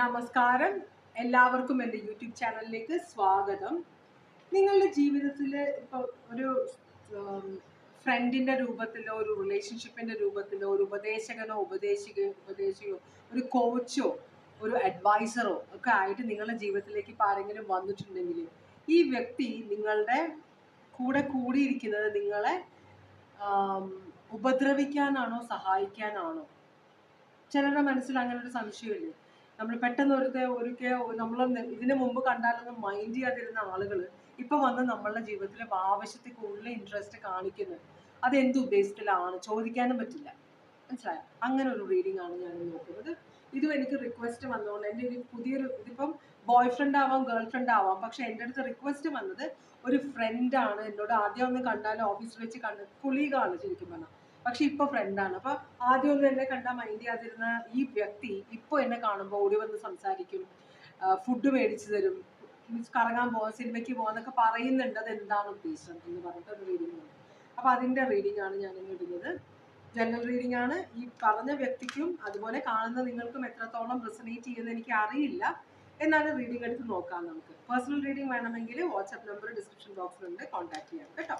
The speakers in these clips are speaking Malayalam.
നമസ്കാരം. എല്ലാവർക്കും എന്റെ യൂട്യൂബ് ചാനലിലേക്ക് സ്വാഗതം. നിങ്ങളുടെ ജീവിതത്തിൽ ഇപ്പോൾ ഒരു ഫ്രണ്ടിന്റെ രൂപത്തിലോ ഒരു റിലേഷൻഷിപ്പിന്റെ രൂപത്തിലോ ഒരു ഉപദേശകനോ ഉപദേശിക ഉപദേശിയോ ഒരു കോച്ചോ ഒരു അഡ്വൈസറോ ഒക്കെ ആയിട്ട് നിങ്ങളുടെ ജീവിതത്തിലേക്ക് ഇപ്പോൾ ആരെങ്കിലും വന്നിട്ടുണ്ടെങ്കിൽ ഈ വ്യക്തി നിങ്ങളുടെ കൂടെ കൂടിയിരിക്കുന്നത് നിങ്ങളെ ഉപദ്രവിക്കാനാണോ സഹായിക്കാനാണോ? ചിലരുടെ മനസ്സിൽ അങ്ങനെ ഒരു സംശയമില്ലേ? നമ്മൾ പെട്ടെന്ന് ഒരുത്തെ ഒരുക്കെ നമ്മൾ ഇതിനു മുമ്പ് കണ്ടാലൊന്നും മൈൻഡ് ചെയ്യാതിരുന്ന ആളുകൾ ഇപ്പൊ വന്ന് നമ്മളുടെ ജീവിതത്തിൽ ആവശ്യത്തിൽ കൂടുതൽ ഇൻട്രസ്റ്റ് കാണിക്കുന്നത് അത് എന്ത് ഉദ്ദേശത്തിലാണ്? ചോദിക്കാനും പറ്റില്ല. മനസ്സിലായോ? അങ്ങനെ ഒരു റീഡിംഗ് ആണ് ഞാൻ നോക്കുന്നത്. ഇതും എനിക്ക് റിക്വസ്റ്റ് വന്നതുകൊണ്ട് എന്റെ ഒരു പുതിയൊരു ഇതിപ്പം ബോയ് ഫ്രണ്ട് ആവാം ഗേൾ ഫ്രണ്ട് ആവാം. പക്ഷെ എന്റെ അടുത്ത് റിക്വസ്റ്റ് വന്നത് ഒരു ഫ്രണ്ട് ആണ്. എന്നോട് ആദ്യം ഒന്ന് കണ്ടാൽ ഓഫീസിൽ വെച്ച് കണ്ട് കുളീഗാണ് ശരിക്കും പറഞ്ഞാൽ പക്ഷെ ഇപ്പൊ ഫ്രണ്ടാണ് അപ്പൊ ആദ്യം ഒന്നും എന്നെ കണ്ടാൽ മൈൻഡ് ചെയ്യാതിരുന്ന ഈ വ്യക്തി ഇപ്പൊ എന്നെ കാണുമ്പോൾ ഓടി വന്ന് സംസാരിക്കും. ഫുഡ് മേടിച്ചു തരും. മീൻസ് കറങ്ങാൻ പോവാം സിനിമയ്ക്ക് പോവാന്നൊക്കെ പറയുന്നുണ്ട്. അത് എന്താണ് ഉദ്ദേശം എന്ന് പറഞ്ഞിട്ട് ഒരു റീഡിംഗ് ഉണ്ട്. അപ്പൊ അതിന്റെ റീഡിംഗ് ആണ് ഞാൻ ഇടുന്നത്. ജനറൽ റീഡിംഗ് ആണ്. ഈ പറഞ്ഞ വ്യക്തിക്കും അതുപോലെ കാണുന്ന നിങ്ങൾക്കും എത്രത്തോളം റെസനേറ്റ് ചെയ്യുന്നത് എനിക്ക് അറിയില്ല. എന്നാലും റീഡിംഗ് എടുത്ത് നോക്കാം നമുക്ക്. പേഴ്സണൽ റീഡിംഗ് വേണമെങ്കിൽ വാട്സ്ആപ്പ് നമ്പർ ഡിസ്ക്രിപ്ഷൻ ബോക്സിലുണ്ട് കോൺടാക്ട് ചെയ്യാം. കേട്ടോ?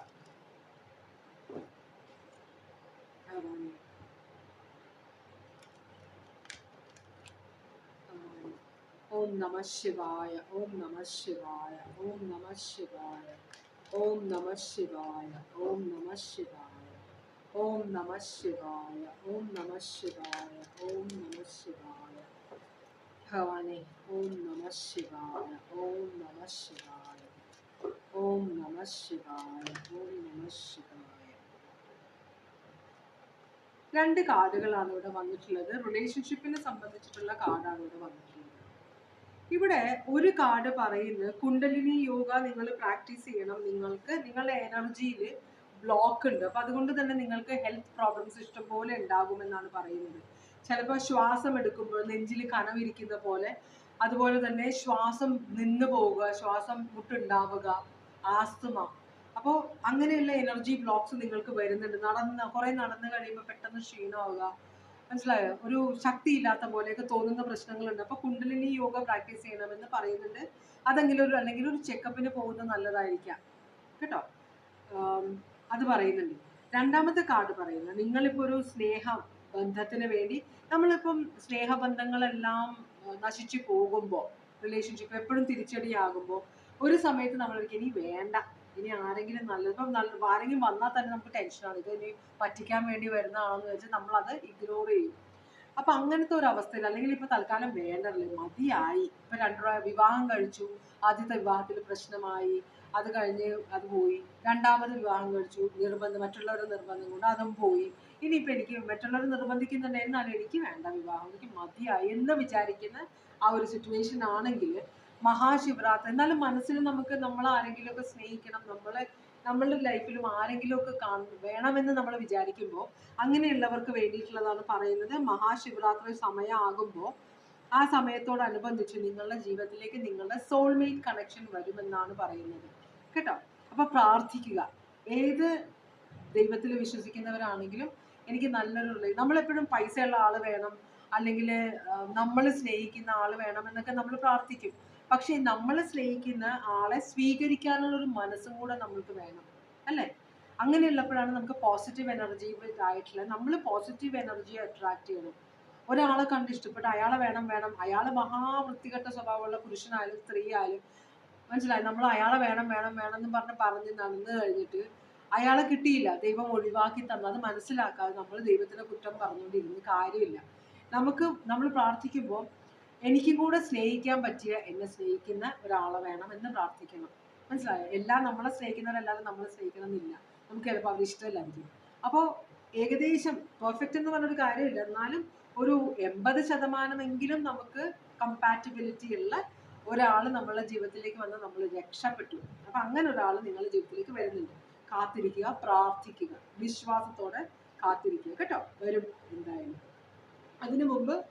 ഓം നമ ശിവായ ഓം നമ ശിവായ ഓം നമ ശിവായ ഓം നമ ശിവായ ഓം നമ ശിവായ ഓം നമ ശിവായ ഓം നമ ശിവായ ഓം നമ ശിവായ ഭഗവാനെ ഓം നമ ശിവായ ഓം നമ ശിവായ ഓം നമ ശിവായ ഓം നമ ശിവായ രണ്ട് കാർഡുകളാണ് ഇവിടെ വന്നിട്ടുള്ളത് റിലേഷൻഷിപ്പിനെ സംബന്ധിച്ചിട്ടുള്ള കാർഡാണ് ഇവിടെ വന്നിട്ടുള്ളത് ഇവിടെ ഒരു കാർഡ് പറയുന്നത് കുണ്ടലിനി യോഗ നിങ്ങൾ പ്രാക്ടീസ് ചെയ്യണം. നിങ്ങൾക്ക് നിങ്ങളുടെ എനർജിയിൽ ബ്ലോക്ക് ഉണ്ട്. അപ്പം അതുകൊണ്ട് തന്നെ നിങ്ങൾക്ക് ഹെൽത്ത് പ്രോബ്ലംസ് ഇഷ്ടംപോലെ ഉണ്ടാകുമെന്നാണ് പറയുന്നത്. ചിലപ്പോൾ ശ്വാസം എടുക്കുമ്പോൾ നെഞ്ചിൽ കനവിരിക്കുന്ന പോലെ അതുപോലെ തന്നെ ശ്വാസം നിന്ന് പോവുക ശ്വാസം മുട്ടുണ്ടാവുക ആസ്തുമ. അപ്പോൾ അങ്ങനെയുള്ള എനർജി ബ്ലോക്സ് നിങ്ങൾക്ക് വരുന്നുണ്ട്. നടന്ന് കുറേ നടന്നു കഴിയുമ്പോൾ പെട്ടെന്ന് ക്ഷീണമാവുക മനസ്സിലായോ? ഒരു ശക്തി ഇല്ലാത്ത പോലെയൊക്കെ തോന്നുന്ന പ്രശ്നങ്ങളുണ്ട്. അപ്പൊ കുണ്ടലിനി യോഗ പ്രാക്ടീസ് ചെയ്യണമെന്ന് പറയുന്നുണ്ട്. അതെങ്കിലും ഒരു അല്ലെങ്കിൽ ഒരു ചെക്കപ്പിന് പോകുന്നത് നല്ലതായിരിക്കാം. കേട്ടോ? അത് പറയുന്നുണ്ട്. രണ്ടാമത്തെ കാർഡ് പറയുന്നത് നിങ്ങളിപ്പോ ഒരു സ്നേഹ ബന്ധത്തിന് വേണ്ടി നമ്മളിപ്പം സ്നേഹബന്ധങ്ങളെല്ലാം നശിച്ചു പോകുമ്പോൾ റിലേഷൻഷിപ്പ് എപ്പോഴും തിരിച്ചടിയാകുമ്പോൾ ഒരു സമയത്ത് നമ്മളൊരിക്കലും വേണ്ട. ഇനി ആരെങ്കിലും നല്ലത് ഇപ്പം നല്ല ആരെങ്കിലും വന്നാൽ തന്നെ നമുക്ക് ടെൻഷനാണ് ഇത് ഇനി പറ്റിക്കാൻ വേണ്ടി വരുന്നതാണെന്ന് വെച്ചാൽ നമ്മളത് ഇഗ്നോർ ചെയ്യും. അപ്പൊ അങ്ങനത്തെ ഒരു അവസ്ഥയിൽ അല്ലെങ്കിൽ ഇപ്പൊ തൽക്കാലം വേണ്ടല്ലേ? മതിയായി. ഇപ്പൊ രണ്ടു വിവാഹം കഴിച്ചു. ആദ്യത്തെ വിവാഹത്തിൽ പ്രശ്നമായി. അത് കഴിഞ്ഞ് അത് പോയി. രണ്ടാമത് വിവാഹം കഴിച്ചു. നിർബന്ധം മറ്റുള്ളവരുടെ നിർബന്ധം കൊണ്ട് അതും പോയി. ഇനിയിപ്പോ എനിക്ക് മറ്റുള്ളവർ നിർബന്ധിക്കുന്നുണ്ടായിരുന്നാലും എനിക്ക് വേണ്ട വിവാഹം. എനിക്ക് മതിയായി എന്ന് വിചാരിക്കുന്ന ആ ഒരു സിറ്റുവേഷൻ ആണെങ്കിൽ മഹാശിവരാത്രി. എന്നാലും മനസ്സിൽ നമുക്ക് നമ്മൾ ആരെങ്കിലും ഒക്കെ സ്നേഹിക്കണം. നമ്മളെ നമ്മളുടെ ലൈഫിലും ആരെങ്കിലും ഒക്കെ കാണും വേണമെന്ന് നമ്മൾ വിചാരിക്കുമ്പോൾ അങ്ങനെയുള്ളവർക്ക് വേണ്ടിയിട്ടുള്ളതാണ് പറയുന്നത്. മഹാശിവരാത്രി സമയമാകുമ്പോൾ ആ സമയത്തോടനുബന്ധിച്ച് നിങ്ങളുടെ ജീവിതത്തിലേക്ക് നിങ്ങളുടെ സോൾമേറ്റ് കണക്ഷൻ വരുമെന്നാണ് പറയുന്നത്. കേട്ടോ? അപ്പൊ പ്രാർത്ഥിക്കുക. ഏത് ദൈവത്തിൽ വിശ്വസിക്കുന്നവരാണെങ്കിലും എനിക്ക് നല്ലൊരു നമ്മളെപ്പോഴും പൈസയുള്ള ആൾ വേണം. അല്ലെങ്കിൽ നമ്മൾ സ്നേഹിക്കുന്ന ആൾ വേണം എന്നൊക്കെ നമ്മൾ പ്രാർത്ഥിക്കും. പക്ഷെ നമ്മളെ സ്നേഹിക്കുന്ന ആളെ സ്വീകരിക്കാനുള്ള ഒരു മനസ്സും കൂടെ നമ്മൾക്ക് വേണം അല്ലേ? അങ്ങനെയുള്ളപ്പോഴാണ് നമുക്ക് പോസിറ്റീവ് എനർജി ആയിട്ടുള്ള നമ്മൾ പോസിറ്റീവ് എനർജി അട്രാക്ട് ചെയ്യണം. ഒരാളെ കണ്ട് ഇഷ്ടപ്പെട്ട് അയാളെ വേണം വേണം. അയാൾ മഹാവൃത്തികെട്ട സ്വഭാവമുള്ള പുരുഷനായാലും സ്ത്രീ ആയാലും മനസ്സിലായി? നമ്മൾ അയാളെ വേണം വേണം വേണം എന്ന് പറഞ്ഞ് പറഞ്ഞ് നടന്നു കഴിഞ്ഞിട്ട് അയാളെ കിട്ടിയില്ല. ദൈവം ഒഴിവാക്കി തന്നത് മനസ്സിലാക്കാതെ നമ്മൾ ദൈവത്തിനെ കുറ്റം പറഞ്ഞുകൊണ്ടിരുന്ന് കാര്യമില്ല. നമുക്ക് നമ്മൾ പ്രാർത്ഥിക്കുമ്പോൾ എനിക്കും കൂടെ സ്നേഹിക്കാൻ പറ്റിയ എന്നെ സ്നേഹിക്കുന്ന ഒരാളെ വേണം എന്ന് പ്രാർത്ഥിക്കണം. മനസ്സിലായോ? എല്ലാം നമ്മളെ സ്നേഹിക്കുന്നവരെല്ലാവരും നമ്മളെ സ്നേഹിക്കണം എന്നില്ല നമുക്ക് ചിലപ്പോൾ അവർ ഇഷ്ടമല്ലായിരിക്കും. അപ്പോൾ ഏകദേശം പെർഫെക്റ്റ് എന്ന് പറഞ്ഞൊരു കാര്യമില്ല. എന്നാലും ഒരു എൺപത് ശതമാനമെങ്കിലും നമുക്ക് കമ്പാറ്റബിലിറ്റി ഉള്ള ഒരാൾ നമ്മളെ ജീവിതത്തിലേക്ക് വന്ന് നമ്മൾ രക്ഷപ്പെട്ടു. അപ്പം അങ്ങനെ ഒരാൾ നിങ്ങളുടെ ജീവിതത്തിലേക്ക് വരുന്നുണ്ട്. കാത്തിരിക്കുക പ്രാർത്ഥിക്കുക. വിശ്വാസത്തോടെ കാത്തിരിക്കുക. കേട്ടോ? വരും എന്തായാലും. അതിനു മുമ്പ്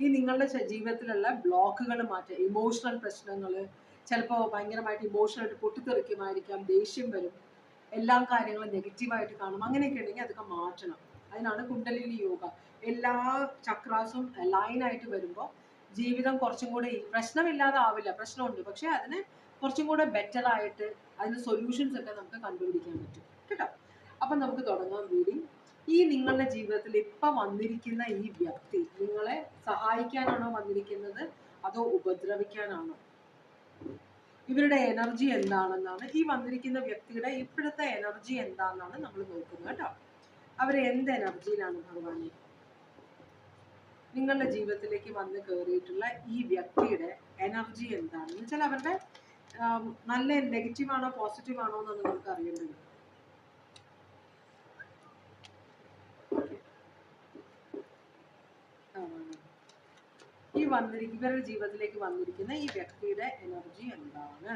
ഈ നിങ്ങളുടെ ജീവിതത്തിലുള്ള ബ്ലോക്കുകൾ മാറ്റുക ഇമോഷണൽ പ്രശ്നങ്ങൾ ചിലപ്പോൾ ഭയങ്കരമായിട്ട് ഇമോഷണലായിട്ട് പൊട്ടിത്തെറിക്കുമായിരിക്കാം ദേഷ്യം വരും. എല്ലാ കാര്യങ്ങളും നെഗറ്റീവായിട്ട് കാണും. അങ്ങനെയൊക്കെ ഉണ്ടെങ്കിൽ അതൊക്കെ മാറ്റണം. അതിനാണ് കുണ്ടലിനി യോഗ. എല്ലാ ചക്രാസും ലൈനായിട്ട് വരുമ്പോൾ ജീവിതം കുറച്ചും കൂടെ പ്രശ്നമില്ലാതെ ആവില്ല. പ്രശ്നമുണ്ട്. പക്ഷേ അതിന് കുറച്ചും കൂടെ ബെറ്റർ ആയിട്ട് അതിന് സൊല്യൂഷൻസ് ഒക്കെ നമുക്ക് കണ്ടുപിടിക്കാൻ പറ്റും. കേട്ടോ? അപ്പം നമുക്ക് തുടങ്ങാം. റീഡിങ് ഈ നിങ്ങളുടെ ജീവിതത്തിൽ ഇപ്പൊ വന്നിരിക്കുന്ന ഈ വ്യക്തി നിങ്ങളെ സഹായിക്കാനാണോ വന്നിരിക്കുന്നത്? അതോ ഉപദ്രവിക്കാനാണോ? ഇവരുടെ എനർജി എന്താണെന്നാണ് ഈ വന്നിരിക്കുന്ന വ്യക്തിയുടെ ഇപ്പോഴത്തെ എനർജി എന്താണെന്നാണ് നമ്മൾ നോക്കുന്നത് കേട്ടോ. അവർ എന്ത് എനർജിയിലാണ് ഭഗവാനെ? നിങ്ങളുടെ ജീവിതത്തിലേക്ക് വന്ന് കയറിയിട്ടുള്ള ഈ വ്യക്തിയുടെ എനർജി എന്താണെന്ന് വെച്ചാൽ അവരുടെ നല്ല നെഗറ്റീവ് ആണോ പോസിറ്റീവ് ആണോ നമുക്ക് അറിയേണ്ടത് ആ. ഈ വന്നിരിക്കുന്ന ഇവരുടെ ജീവിതത്തിലേക്ക് വന്നിരിക്കുന്ന ഈ വ്യക്തിയുടെ എനർജി എന്താണ്?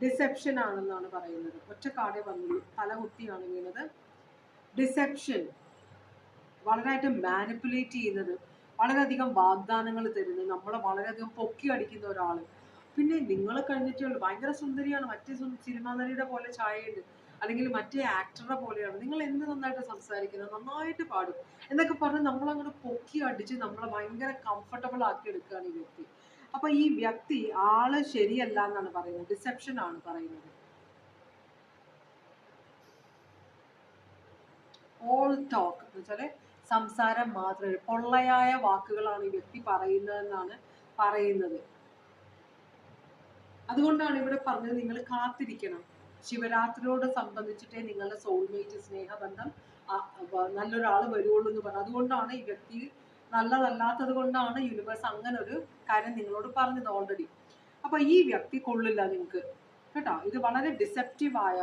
ഡിസെപ്ഷൻ ആണെന്നാണ് പറയുന്നത്. ഒറ്റക്കാടെ കാടെ തല തലകുത്തിയാണ് വീണത് ഡിസെപ്ഷൻ വളരെയായിട്ട് മാനിപ്പുലേറ്റ് ചെയ്യുന്നത് വളരെയധികം വാഗ്ദാനങ്ങൾ തരുന്നത് നമ്മളെ വളരെയധികം പൊക്കി അടിക്കുന്ന ഒരാൾ പിന്നെ നിങ്ങളെ കഴിഞ്ഞിട്ടുള്ള ഭയങ്കര സുന്ദരിയാണ് മറ്റേ സിനിമാ നടിയുടെ പോലെ ചായയുണ്ട് അല്ലെങ്കിൽ മറ്റേ ആക്ടറെ പോലെയാണ്. നിങ്ങൾ എന്ത് നന്നായിട്ട് സംസാരിക്കുന്നത് നന്നായിട്ട് പാടും. എന്നൊക്കെ പറഞ്ഞ് നമ്മളങ്ങോട്ട് പൊക്കി അടിച്ച് നമ്മളെ ഭയങ്കര കംഫർട്ടബിൾ ആക്കി എടുക്കുകയാണ് ഈ വ്യക്തി. അപ്പൊ ഈ വ്യക്തി ആൾ ശരിയല്ല എന്നാണ് പറയുന്നത്. ഡിസെപ്ഷൻ ആണ് പറയുന്നത്. ഓൾ ടോക്ക് എന്ന് വെച്ചാൽ സംസാരം മാത്രമേ പൊള്ളയായ വാക്കുകളാണ് ഈ വ്യക്തി പറയുന്നതെന്നാണ് പറയുന്നത്. അതുകൊണ്ടാണ് ഇവിടെ പറഞ്ഞത് നിങ്ങൾ കാത്തിരിക്കണം. ശിവരാത്രിയോട് സംബന്ധിച്ചിട്ടേ നിങ്ങളുടെ സോൾമേറ്റ് സ്നേഹബന്ധം നല്ലൊരാൾ വരുള്ളൂ എന്ന് പറഞ്ഞു. അതുകൊണ്ടാണ് ഈ വ്യക്തി നല്ലതല്ലാത്തത് കൊണ്ടാണ് യൂണിവേഴ്സ് അങ്ങനെ ഒരു കാര്യം നിങ്ങളോട് പറഞ്ഞത് ഓൾറെഡി അപ്പൊ ഈ വ്യക്തി കൊള്ളില്ല നിങ്ങൾക്ക് കേട്ടോ? ഇത് വളരെ ഡിസെപ്റ്റീവായ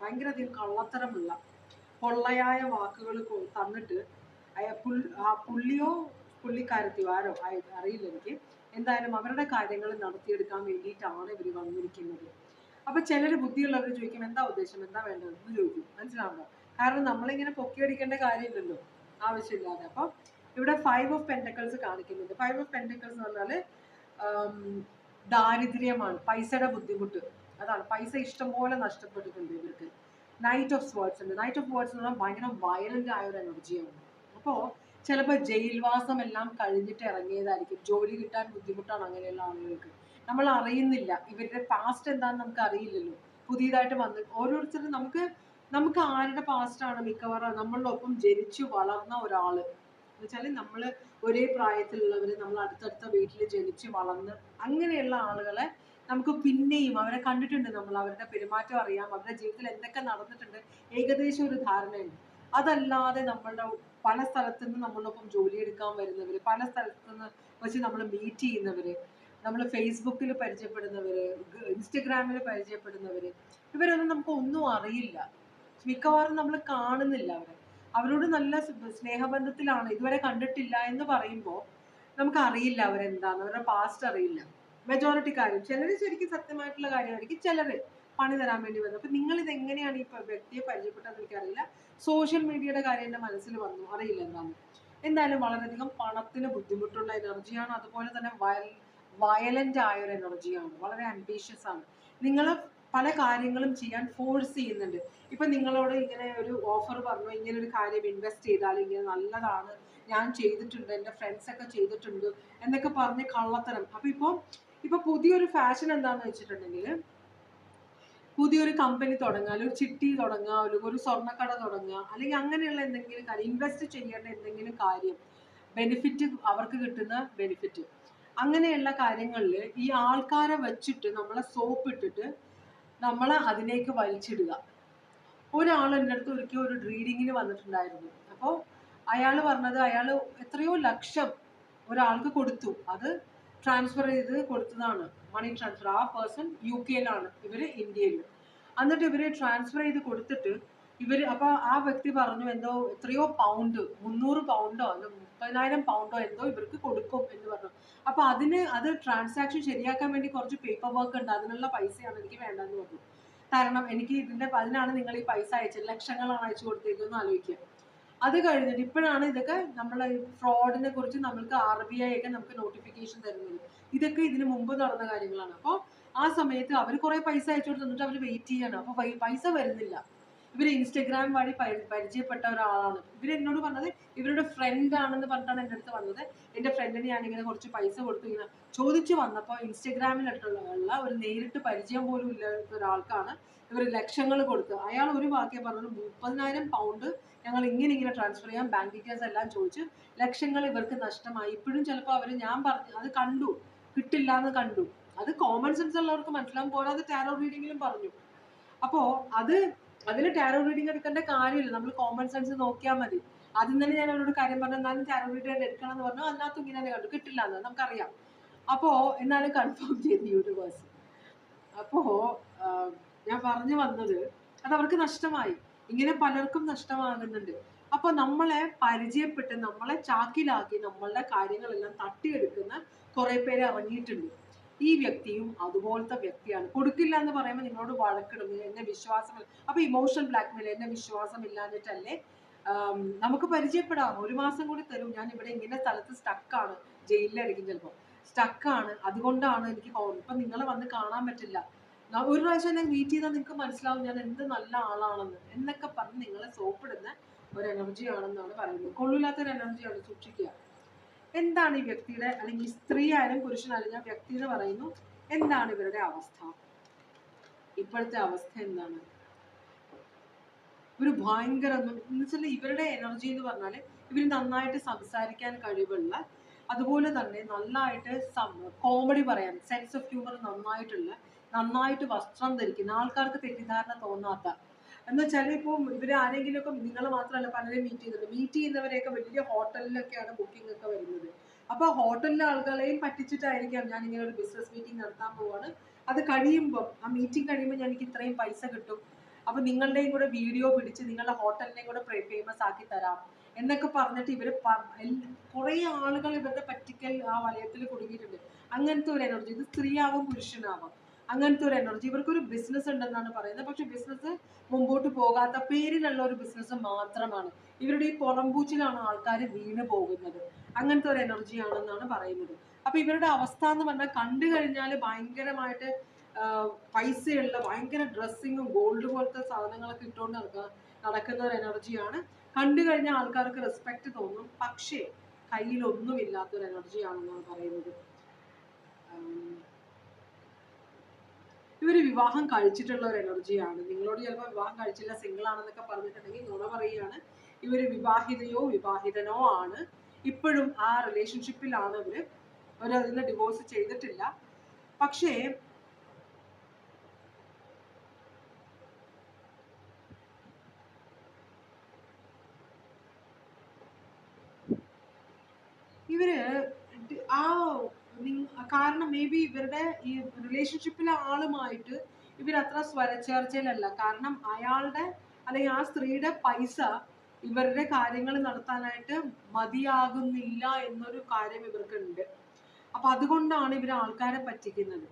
ഭയങ്കര കള്ളത്തരമുള്ള പൊള്ളയായ വാക്കുകൾ തന്നിട്ട് അയാ പുൽ ആ പുള്ളിയോ പുള്ളിക്കാരത്തിയോ ആരോ അറിയില്ല എനിക്ക്. എന്തായാലും അവരുടെ കാര്യങ്ങൾ നടത്തിയെടുക്കാൻ വേണ്ടിയിട്ടാണ് ഇവർ വന്നിരിക്കുന്നത്. അപ്പൊ ചിലർ ബുദ്ധിയുള്ളവർ ചോദിക്കും എന്താ ഉദ്ദേശം? എന്താ വേണ്ടത്? എന്ന് ചോദിക്കും. മനസ്സിലാവുണ്ടോ? കാരണം നമ്മളിങ്ങനെ പൊക്കിയടിക്കേണ്ട കാര്യമില്ലല്ലോ ആവശ്യമില്ലാതെ. അപ്പൊ ഇവിടെ ഫൈവ് ഓഫ് പെന്റക്കിൾസ് കാണിക്കുന്നുണ്ട്. ഫൈവ് ഓഫ് പെന്റക്കിൾസ് എന്ന് പറഞ്ഞാൽ ദാരിദ്ര്യമാണ് പൈസയുടെ ബുദ്ധിമുട്ട്. അതാണ്. പൈസ ഇഷ്ടംപോലെ നഷ്ടപ്പെട്ടിട്ടുണ്ട് ഇവർക്ക്. നൈറ്റ് ഓഫ് സ്വേർഡ്സ് ഉണ്ട്. നൈറ്റ് ഓഫ് വേർഡ്സ് എന്ന് പറഞ്ഞാൽ ഭയങ്കര വയലന്റ് ആയ ഒരു എനർജിയാണ് അപ്പോൾ ചിലപ്പോൾ ജയിൽവാസം എല്ലാം കഴിഞ്ഞിട്ട് ഇറങ്ങിയതായിരിക്കും. ജോലി കിട്ടാൻ ബുദ്ധിമുട്ടാണ് അങ്ങനെയുള്ള ആളുകൾക്ക്. നമ്മൾ അറിയുന്നില്ല ഇവരുടെ പാസ്റ്റ് എന്താണെന്ന് നമുക്ക് അറിയില്ലല്ലോ പുതിയതായിട്ട് വന്ന് ഓരോരുത്തരും നമുക്ക് നമുക്ക് ആരുടെ പാസ്റ്റ് ആണ് മിക്കവാറും നമ്മളുടെ ഒപ്പം ജനിച്ചു വളർന്ന ഒരാൾ. എന്ന് വെച്ചാൽ നമ്മൾ ഒരേ പ്രായത്തിലുള്ളവര് നമ്മൾ അടുത്തടുത്ത വീട്ടിൽ ജനിച്ച് വളർന്ന് അങ്ങനെയുള്ള ആളുകളെ നമുക്ക് പിന്നെയും അവരെ കണ്ടിട്ടുണ്ട് നമ്മൾ. അവരുടെ പെരുമാറ്റം അറിയാം. അവരുടെ ജീവിതത്തിൽ എന്തൊക്കെ നടന്നിട്ടുണ്ട്. ഏകദേശം ഒരു ധാരണയുണ്ട്. അതല്ലാതെ നമ്മളുടെ പല സ്ഥലത്തു നിന്ന് നമ്മളൊപ്പം ജോലിയെടുക്കാൻ വരുന്നവര് പല സ്ഥലത്തു നിന്ന് വെച്ച് നമ്മൾ മീറ്റ് ചെയ്യുന്നവര് നമ്മൾ ഫേസ്ബുക്കിൽ പരിചയപ്പെടുന്നവര് ഇൻസ്റ്റഗ്രാമിൽ പരിചയപ്പെടുന്നവര് ഇവരൊന്നും നമുക്ക് ഒന്നും അറിയില്ല. മിക്കവാറും നമ്മൾ കാണുന്നില്ല അവരെ. അവരോട് നല്ല സ്നേഹബന്ധത്തിലാണ് ഇതുവരെ കണ്ടിട്ടില്ല എന്ന് പറയുമ്പോൾ നമുക്ക് അറിയില്ല അവരെന്താന്ന്. അവരുടെ പാസ്റ്റ് അറിയില്ല. മെജോറിറ്റി കാര്യം. ചിലർ ശരിക്കും സത്യമായിട്ടുള്ള കാര്യമായിരിക്കും. ചിലർ പണി തരാൻ വേണ്ടി വന്നു. അപ്പൊ നിങ്ങൾ ഇത് എങ്ങനെയാണ് ഈ വ്യക്തിയെ പരിചയപ്പെട്ടതെന്ന് എനിക്കറിയില്ല. സോഷ്യൽ മീഡിയയുടെ കാര്യം എന്റെ മനസ്സിൽ വന്നു. അറിയില്ല എന്താണ് എന്തായാലും വളരെയധികം പണത്തിന് ബുദ്ധിമുട്ടുള്ള എനർജിയാണ് അതുപോലെ തന്നെ വയലന്റ് ആയ ഒരു എനർജിയാണ് വളരെ അംബീഷ്യസ് ആണ്. നിങ്ങൾ പല കാര്യങ്ങളും ചെയ്യാൻ ഫോഴ്സ് ചെയ്യുന്നുണ്ട്. ഇപ്പൊ നിങ്ങളോട് ഇങ്ങനെ ഒരു ഓഫർ പറഞ്ഞു ഇങ്ങനെ ഒരു കാര്യം ഇൻവെസ്റ്റ് ചെയ്താൽ ഇങ്ങനെ നല്ലതാണ്. ഞാൻ ചെയ്തിട്ടുണ്ട് എന്റെ ഫ്രണ്ട്സ് ഒക്കെ ചെയ്തിട്ടുണ്ട് എന്നൊക്കെ പറഞ്ഞ് കള്ളത്തരം. അപ്പൊ ഇപ്പൊ ഇപ്പൊ പുതിയൊരു ഫാഷൻ എന്താന്ന് വെച്ചിട്ടുണ്ടെങ്കിൽ പുതിയൊരു കമ്പനി തുടങ്ങുക അല്ലെങ്കിൽ ഒരു ചിട്ടി തുടങ്ങുക അല്ലെങ്കിൽ ഒരു സ്വർണക്കട തുടങ്ങുക അല്ലെങ്കിൽ അങ്ങനെയുള്ള എന്തെങ്കിലും കാര്യം ഇൻവെസ്റ്റ് ചെയ്യേണ്ട എന്തെങ്കിലും കാര്യം ബെനിഫിറ്റ് അവർക്ക് കിട്ടുന്ന ബെനിഫിറ്റ് അങ്ങനെയുള്ള കാര്യങ്ങളിൽ ഈ ആൾക്കാരെ വെച്ചിട്ട് നമ്മളെ സോപ്പ് ഇട്ടിട്ട് നമ്മളെ അതിലേക്ക് വലിച്ചിടുക. ഒരാൾ എന്റെ അടുത്ത് ഒരിക്കൽ ഒരു റീഡിങ്ങിന് വന്നിട്ടുണ്ടായിരുന്നു. അപ്പോൾ അയാൾ പറഞ്ഞത് അയാൾ എത്രയോ ലക്ഷം ഒരാൾക്ക് കൊടുത്തു. അത് ട്രാൻസ്ഫർ ചെയ്ത് കൊടുത്തതാണ്. മണി ട്രാൻസ്ഫർ ആ പേഴ്സൺ യു കെയിലാണ് ഇവർ ഇന്ത്യയിലും. എന്നിട്ട് ഇവർ ട്രാൻസ്ഫർ ചെയ്ത് കൊടുത്തിട്ട് ഇവർ അപ്പോൾ ആ വ്യക്തി പറഞ്ഞു എന്തോ എത്രയോ പൗണ്ട് മുന്നൂറ് പൗണ്ടോ അല്ല മുപ്പതിനായിരം പൗണ്ടോ എന്തോ ഇവർക്ക് കൊടുക്കും എന്ന് പറഞ്ഞു. അപ്പൊ അതിന് അത് ട്രാൻസാക്ഷൻ ശരിയാക്കാൻ വേണ്ടി കുറച്ച് പേപ്പർ വർക്ക് ഉണ്ട്. അതിനുള്ള പൈസയാണ് എനിക്ക് വേണ്ടതെന്ന് പറഞ്ഞു. കാരണം എനിക്ക് ഇതിന്റെ അതിനാണ് നിങ്ങൾ ഈ പൈസ അയച്ചത്. ലക്ഷങ്ങളാണ് അയച്ചു കൊടുത്തേക്കെന്ന് ആലോചിക്കുക. അത് കഴിഞ്ഞിട്ട് ഇപ്പോഴാണ് ഇതൊക്കെ നമ്മൾ ഫ്രോഡിനെ കുറിച്ച് നമ്മൾക്ക് ആർ ബി ഐ ഒക്കെ നമുക്ക് നോട്ടിഫിക്കേഷൻ തരുന്നത്. ഇതൊക്കെ ഇതിനു മുമ്പ് നടന്ന കാര്യങ്ങളാണ്. അപ്പോൾ ആ സമയത്ത് അവർ കുറെ പൈസ അയച്ചു കൊടുത്ത് എന്നിട്ട് അവർ വെയിറ്റ് ചെയ്യണം. അപ്പോൾ പൈസ വരുന്നില്ല. ഇവർ ഇൻസ്റ്റഗ്രാം വഴി പരി- പരിചയപ്പെട്ട ഒരാളാണ്. ഇവർ എന്നോട് പറഞ്ഞത് ഇവരുടെ ഫ്രണ്ട് ആണെന്ന് പറഞ്ഞിട്ടാണ് എന്റെ അടുത്ത് വന്നത്. എന്റെ ഫ്രണ്ടിന് ഞാൻ ഇങ്ങനെ കുറച്ച് പൈസ കൊടുത്തു ഇങ്ങനെ ചോദിച്ചു വന്നപ്പോൾ ഇൻസ്റ്റഗ്രാമിലുള്ള ഉള്ള ഒരു നേരിട്ട് പരിചയം പോലും ഇല്ലാത്ത ഒരാൾക്കാണ് ഇവർ ലക്ഷങ്ങൾ കൊടുത്തു. അയാൾ ഒരു വാക്യം പറഞ്ഞത് മുപ്പതിനായിരം പൗണ്ട് ഞങ്ങൾ ഇങ്ങനെ ഇങ്ങനെ ട്രാൻസ്ഫർ ചെയ്യാം ബാങ്ക് ഡീറ്റെയിൽസ് എല്ലാം ചോദിച്ചു ലക്ഷങ്ങൾ ഇവർക്ക് നഷ്ടമായി. ഇപ്പോഴും ചിലപ്പോൾ അവർ ഞാൻ പറഞ്ഞു അത് കണ്ടു. കിട്ടില്ല എന്ന് കണ്ടു. അത് കോമൺ സെൻസ് ഉള്ളവർക്ക് മനസ്സിലാവും. പോരാതെ ടാരോ റീഡിങ്ങിലും പറഞ്ഞു. അപ്പോൾ അത് അതിൽ ടാരോ റീഡിംഗ് എടുക്കേണ്ട കാര്യമില്ല. നമ്മൾ കോമൺ സെൻസ് നോക്കിയാൽ മതി. ആദ്യം തന്നെ ഞാൻ അവരോട് കാര്യം പറഞ്ഞു എന്നാലും ടാരോ റീഡിംഗ് എടുക്കണം എന്ന് പറഞ്ഞു. അതിനകത്ത് ഇങ്ങനെ കണ്ടു. കിട്ടില്ല എന്ന് നമുക്കറിയാം. അപ്പോ എന്നാലും കൺഫേം ചെയ്ത് യൂണിവേഴ്സ് അപ്പോ ഞാൻ പറഞ്ഞു വന്നത് അത് അവർക്ക് നഷ്ടമായി. ഇങ്ങനെ പലർക്കും നഷ്ടമാകുന്നുണ്ട്. അപ്പൊ നമ്മളെ പരിചയപ്പെട്ട് നമ്മളെ ചാക്കിലാക്കി നമ്മളുടെ കാര്യങ്ങളെല്ലാം തട്ടിയെടുക്കുന്ന കുറെ പേര് ഇറങ്ങിയിട്ടുണ്ട് ഈ വ്യക്തിയും അതുപോലത്തെ വ്യക്തിയാണ്. കൊടുക്കില്ല എന്ന് പറയുമ്പോൾ നിങ്ങളോട് വഴക്കിടും എന്നെ വിശ്വാസം അപ്പൊ ഇമോഷണൽ ബ്ലാക്ക്മെയിൽ എന്നെ വിശ്വാസം ഇല്ലാഞ്ഞിട്ടല്ലേ നമുക്ക് പരിചയപ്പെടാം. ഒരു മാസം കൂടി തരും. ഞാൻ ഇവിടെ ഇങ്ങനെ സ്ഥലത്ത് സ്റ്റക്കാണ് ജയിലിലായിരിക്കും ചിലപ്പോൾ സ്റ്റക്കാണ് അതുകൊണ്ടാണ് എനിക്ക് ഇപ്പൊ നിങ്ങളെ വന്ന് കാണാൻ പറ്റില്ല. ഒരു പ്രാവശ്യം എന്നെ മീറ്റ് ചെയ്താൽ നിങ്ങൾക്ക് മനസ്സിലാവും ഞാൻ എന്ത് നല്ല ആളാണെന്ന്. എന്നൊക്കെ പറഞ്ഞ് നിങ്ങളെ സോപ്പിടുന്ന ഒരു എനർജി ആണെന്നാണ് പറയുന്നത്. കൊള്ളില്ലാത്തൊരു എനർജിയാണ് സൂക്ഷിക്കുക. എന്താണ് ഈ വ്യക്തിയുടെ അല്ലെങ്കിൽ സ്ത്രീ ആയാലും പുരുഷനായാലും ഞാൻ വ്യക്തി എന്ന് പറയുന്നു? എന്താണ് ഇവരുടെ അവസ്ഥ? ഇപ്പോഴത്തെ അവസ്ഥ എന്താണ്? ഒരു ഭയങ്കര എന്ന് വെച്ചാൽ ഇവരുടെ എനർജി എന്ന് പറഞ്ഞാൽ ഇവർ നന്നായിട്ട് സംസാരിക്കാൻ കഴിവുള്ള അതുപോലെ തന്നെ നന്നായിട്ട് കോമഡി പറയാൻ സെൻസ് ഓഫ് ഹ്യൂമർ നന്നായിട്ടുള്ള നന്നായിട്ട് വസ്ത്രം ധരിക്കുന്ന ആൾക്കാർക്ക് തെറ്റിദ്ധാരണ തോന്നാത്ത എന്ന് വെച്ചാൽ ഇപ്പോൾ ഇവർ ആരെങ്കിലും ഒക്കെ നിങ്ങൾ മാത്രമല്ല പലരെയും മീറ്റ് ചെയ്യുന്നുണ്ട് മീറ്റ് ചെയ്യുന്നവരെയൊക്കെ വലിയ ഹോട്ടലിലൊക്കെയാണ് ബുക്കിംഗ് ഒക്കെ വരുന്നത്. അപ്പോൾ ഹോട്ടലിലെ ആളുകളെയും പറ്റിച്ചിട്ടായിരിക്കാം ഞാൻ ഇങ്ങനെ ഒരു ബിസിനസ് മീറ്റിംഗ് നടത്താൻ പോവാണ്. അത് കഴിയുമ്പോൾ ആ മീറ്റിംഗ് കഴിയുമ്പോൾ ഞാൻ എനിക്ക് ഇത്രയും പൈസ കിട്ടും. അപ്പോൾ നിങ്ങളുടെയും കൂടെ വീഡിയോ പിടിച്ച് നിങ്ങളുടെ ഹോട്ടലിനെയും കൂടെ ഫേമസ് ആക്കി തരാം എന്നൊക്കെ പറഞ്ഞിട്ട് ഇവർ കുറേ ആളുകൾ ഇവരുടെ പറ്റിക്കൽ ആ വലയത്തിൽ കുടുങ്ങിയിട്ടുണ്ട്. അങ്ങനത്തെ ഒരു എനർജി ഇത് സ്ത്രീയാവാം പുരുഷനാവാം. അങ്ങനത്തെ ഒരു എനർജി ഇവർക്കൊരു ബിസിനസ് ഉണ്ടെന്നാണ് പറയുന്നത്. പക്ഷെ ബിസിനസ് മുമ്പോട്ട് പോകാത്ത പേരിലുള്ള ഒരു ബിസിനസ് മാത്രമാണ്. ഇവരുടെ ഈ പുറംപൂച്ചിലാണ് ആൾക്കാർ വീണ് പോകുന്നത്. അങ്ങനത്തെ ഒരു എനർജി ആണെന്നാണ് പറയുന്നത്. അപ്പൊ ഇവരുടെ അവസ്ഥ എന്ന് പറഞ്ഞാൽ കണ്ടു കഴിഞ്ഞാൽ ഭയങ്കരമായിട്ട് പൈസയുള്ള ഭയങ്കര ഡ്രസ്സിങ്ങും ഗോൾഡ് പോലത്തെ സാധനങ്ങളൊക്കെ ഇട്ടുകൊണ്ട് നടക്കുക നടക്കുന്ന ഒരു എനർജിയാണ് കണ്ടു കഴിഞ്ഞാൽ ആൾക്കാർക്ക് റെസ്പെക്ട് തോന്നും. പക്ഷേ കയ്യിലൊന്നുമില്ലാത്തൊരു എനർജിയാണെന്നാണ് പറയുന്നത്. ഉം, ഇവർ വിവാഹം കഴിച്ചിട്ടുള്ള ഒരു എനർജിയാണ് നിങ്ങളോട് ചിലപ്പോൾ വിവാഹം കഴിച്ചില്ല സിംഗിൾ ആണെന്നൊക്കെ പറഞ്ഞിട്ടുണ്ടെങ്കിൽ നുണ പറയുകയാണ്. ഇവർ വിവാഹിതയോ വിവാഹിതനോ ആണ്. ഇപ്പോഴും ആ റിലേഷൻഷിപ്പിലാണ് ഇവർ അവരതിൽ നിന്ന് ഡിവോഴ്സ് ചെയ്തിട്ടില്ല. പക്ഷേ ഇവർ ആ കാരണം മേ ബി ഇവരുടെ ഈ റിലേഷൻഷിപ്പിലെ ആളുമായിട്ട് ഇവരത്ര സ്വരച്ചേർച്ചയിലല്ല കാരണം അയാളുടെ അല്ലെങ്കിൽ ആ സ്ത്രീയുടെ പൈസ ഇവരുടെ കാര്യങ്ങൾ നടത്താനായിട്ട് മതിയാകുന്നില്ല എന്നൊരു കാര്യം ഇവർക്കുണ്ട്. അപ്പൊ അതുകൊണ്ടാണ് ഇവർ ആൾക്കാരെ പറ്റിക്കുന്നത്.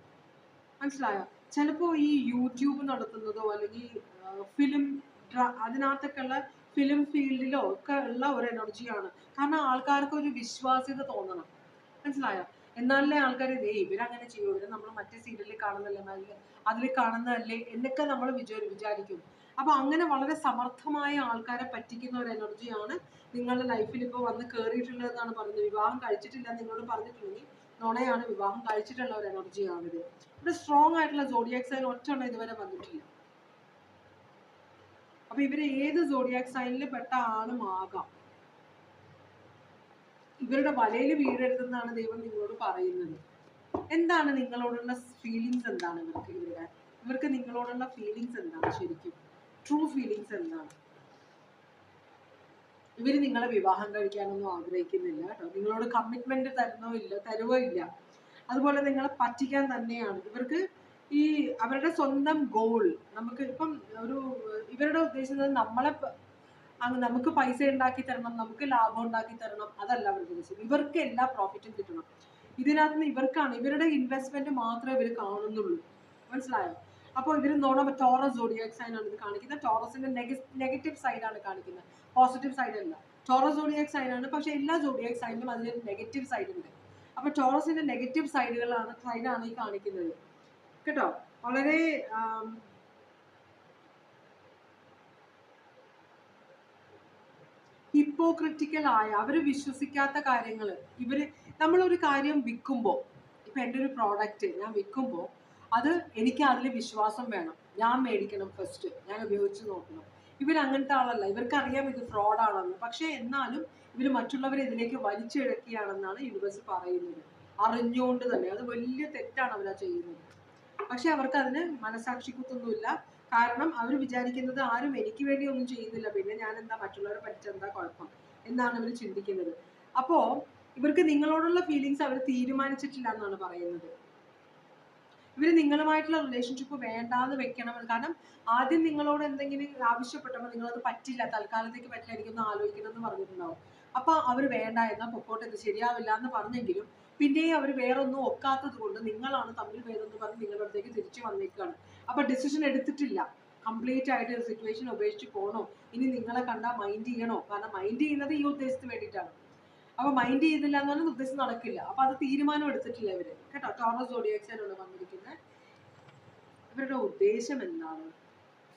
മനസ്സിലായോ? ചിലപ്പോ ഈ യൂട്യൂബ് നടത്തുന്നതോ അല്ലെങ്കിൽ ഫിലിം അതിനകത്തൊക്കെ ഉള്ള ഫിലിം ഫീൽഡിലോ ഒക്കെ ഉള്ള ഒരു എനർജിയാണ് കാരണം ആൾക്കാർക്ക് ഒരു വിശ്വാസ്യത തോന്നണം. മനസ്സിലായോ? എന്നാലേ ആൾക്കാർ ഇതേ ഇവരങ്ങനെ ചെയ്യും. ഇവരെ നമ്മൾ മറ്റേ സീരിയലിൽ കാണുന്നല്ലേ നല്ല അതിൽ കാണുന്നതല്ലേ എന്നൊക്കെ നമ്മൾ വിചാ വിചാരിക്കും. അപ്പൊ അങ്ങനെ വളരെ സമർത്ഥമായ ആൾക്കാരെ പറ്റിക്കുന്ന ഒരു എനർജിയാണ് നിങ്ങളുടെ ലൈഫിൽ ഇപ്പോൾ വന്ന് കയറിയിട്ടുള്ളതെന്നാണ് പറയുന്നത്. വിവാഹം കഴിച്ചിട്ടില്ല നിങ്ങളോട് പറഞ്ഞിട്ടുണ്ടെങ്കിൽ നുണയാണ്. വിവാഹം കഴിച്ചിട്ടുള്ള ഒരു എനർജിയാണിത് ഇവിടെ സ്ട്രോങ് ആയിട്ടുള്ള സോഡിയാക് സൈൻ ഒറ്റ ഇതുവരെ വന്നിട്ടില്ല. അപ്പൊ ഇവർ ഏത് സോഡിയാക് സൈനിൽ പെട്ട ആളും ആകാം. ഇവരുടെ വലയിൽ വീഴരുതെന്നാണ് ദൈവം നിങ്ങളോട് പറയുന്നത്. എന്താണ് നിങ്ങളോടുള്ള ഫീലിങ്സ് എന്താണ് ഇവർക്ക് ഇവരുടെ? ഇവർക്ക് നിങ്ങളോടുള്ള ഫീലിങ്സ് എന്താണ് ശരിക്കും? ട്രൂ ഫീലിങ്സ് എന്താണ്? ഇവർ നിങ്ങളെ വിവാഹം കഴിക്കാനൊന്നും ആഗ്രഹിക്കുന്നില്ല കേട്ടോ. നിങ്ങളോട് കമ്മിറ്റ്മെന്റ് തരുന്നോ ഇല്ല തരുവോ ഇല്ല. അതുപോലെ നിങ്ങളെ പറ്റിക്കാൻ തന്നെയാണ്. ഇവർക്ക് ഈ അവരുടെ സ്വന്തം ഗോൾ നമുക്ക് ഇപ്പം ഒരു ഇവരുടെ ഉദ്ദേശിക്കുന്നത് നമ്മളെ അങ്ങ് നമുക്ക് പൈസ ഉണ്ടാക്കി തരണം നമുക്ക് ലാഭം ഉണ്ടാക്കി തരണം അതല്ല അവരുടെ ഉദ്ദേശം ഇവർക്ക് എല്ലാ പ്രോഫിറ്റും കിട്ടണം. ഇതിനകത്ത് നിന്ന് ഇവർക്കാണ് ഇവരുടെ ഇൻവെസ്റ്റ്മെന്റ് മാത്രമേ ഇവർ കാണുന്നുള്ളൂ. മനസ്സിലായോ? അപ്പോൾ ഇവർ നോണ ടോറസ് സോഡിയാക് ആണ് ഇത് കാണിക്കുന്നത്. ടോറസിന്റെ നെഗറ്റീവ് സൈഡാണ് കാണിക്കുന്നത്. പോസിറ്റീവ് സൈഡ് അല്ല. ടോറസ് സോഡിയാക് സൈൻ ആണ്. പക്ഷെ എല്ലാ സോഡിയാക് സൈനിലും അതിന് നെഗറ്റീവ് സൈഡ് ഉണ്ട്. അപ്പൊ ടോറസിന്റെ നെഗറ്റീവ് സൈഡുകളാണ് സൈഡാണ് ഈ കാണിക്കുന്നത്. കേട്ടോ? വളരെ ഹിപ്പോക്രിറ്റിക്കൽ ആയ അവർ വിശ്വസിക്കാത്ത കാര്യങ്ങൾ ഇവർ നമ്മളൊരു കാര്യം വിൽക്കുമ്പോൾ ഇപ്പം എന്റെ ഒരു പ്രോഡക്റ്റ് ഞാൻ വിൽക്കുമ്പോൾ അത് എനിക്ക് അതിൽ വിശ്വാസം വേണം. ഞാൻ മേടിക്കണം ഫസ്റ്റ് ഞാൻ ഉപയോഗിച്ച് നോക്കണം. ഇവർ അങ്ങനത്തെ ആളല്ല. ഇവർക്കറിയാം ഇത് ഫ്രോഡാണെന്ന് പക്ഷേ എന്നാലും ഇവർ മറ്റുള്ളവരെ ഇതിലേക്ക് വലിച്ചിഴക്കിയാണെന്നാണ് യൂണിവേഴ്സ് പറയുന്നത്. അറിഞ്ഞുകൊണ്ട് തന്നെ. അത് വലിയ തെറ്റാണ് അവരാ ചെയ്യുന്നത്. പക്ഷെ അവർക്ക് അതിന് മനസാക്ഷിക്കുത്തൊന്നുമില്ല. കാരണം അവർ വിചാരിക്കുന്നത് ആരും എനിക്ക് വേണ്ടി ഒന്നും ചെയ്യുന്നില്ല. പിന്നെ ഞാൻ എന്താ മറ്റുള്ളവരെ പറ്റിച്ചെന്താ കുഴപ്പം? എന്നാണ് അവർ ചിന്തിക്കുന്നത്. അപ്പോ ഇവർക്ക് നിങ്ങളോടുള്ള ഫീലിങ്സ് അവർ തീരുമാനിച്ചിട്ടില്ല എന്നാണ് പറയുന്നത്. ഇവർ നിങ്ങളുമായിട്ടുള്ള റിലേഷൻഷിപ്പ് വേണ്ടാന്ന് വെക്കണം കാരണം ആദ്യം നിങ്ങളോട് എന്തെങ്കിലും ആവശ്യപ്പെട്ടപ്പോൾ നിങ്ങളത് പറ്റില്ല തൽക്കാലത്തേക്ക് പറ്റില്ല എനിക്കൊന്ന് ആലോചിക്കണം എന്ന് പറഞ്ഞിട്ടുണ്ടാവും. അപ്പൊ അവർ വേണ്ട എന്നാ പൊക്കോട്ടെ ഇത് ശരിയാവില്ല എന്ന് പറഞ്ഞെങ്കിലും പിന്നെയും അവർ വേറൊന്നും ഒക്കാത്തത് കൊണ്ട് നിങ്ങളാണ് തമ്മിൽ എന്ന് പറഞ്ഞ് നിങ്ങളുടെ അടുത്തേക്ക് തിരിച്ചു വന്നേക്കാണ്. അപ്പൊ ഡിസിഷൻ എടുത്തിട്ടില്ല. കംപ്ലീറ്റ് ആയിട്ട് സിറ്റുവേഷൻ ഉപേക്ഷിച്ച് പോകണോ ഇനി നിങ്ങളെ കണ്ടാൽ മൈൻഡ് ചെയ്യണോ? കാരണം മൈൻഡ് ചെയ്യുന്നത് ഈ ഉദ്ദേശത്തിന് വേണ്ടിയിട്ടാണ്. അപ്പൊ മൈൻഡ് ചെയ്തില്ല എന്ന് പറഞ്ഞാൽ ഉദ്ദേശം നടക്കില്ല. അപ്പൊ അത് തീരുമാനം എടുത്തിട്ടില്ല ഇവർ. കേട്ടോ? ടോറസ് സോഡിയാക്സിലാണ് വന്നിരിക്കുന്നത് ഇവരുടെ ഉദ്ദേശം എന്താണ്?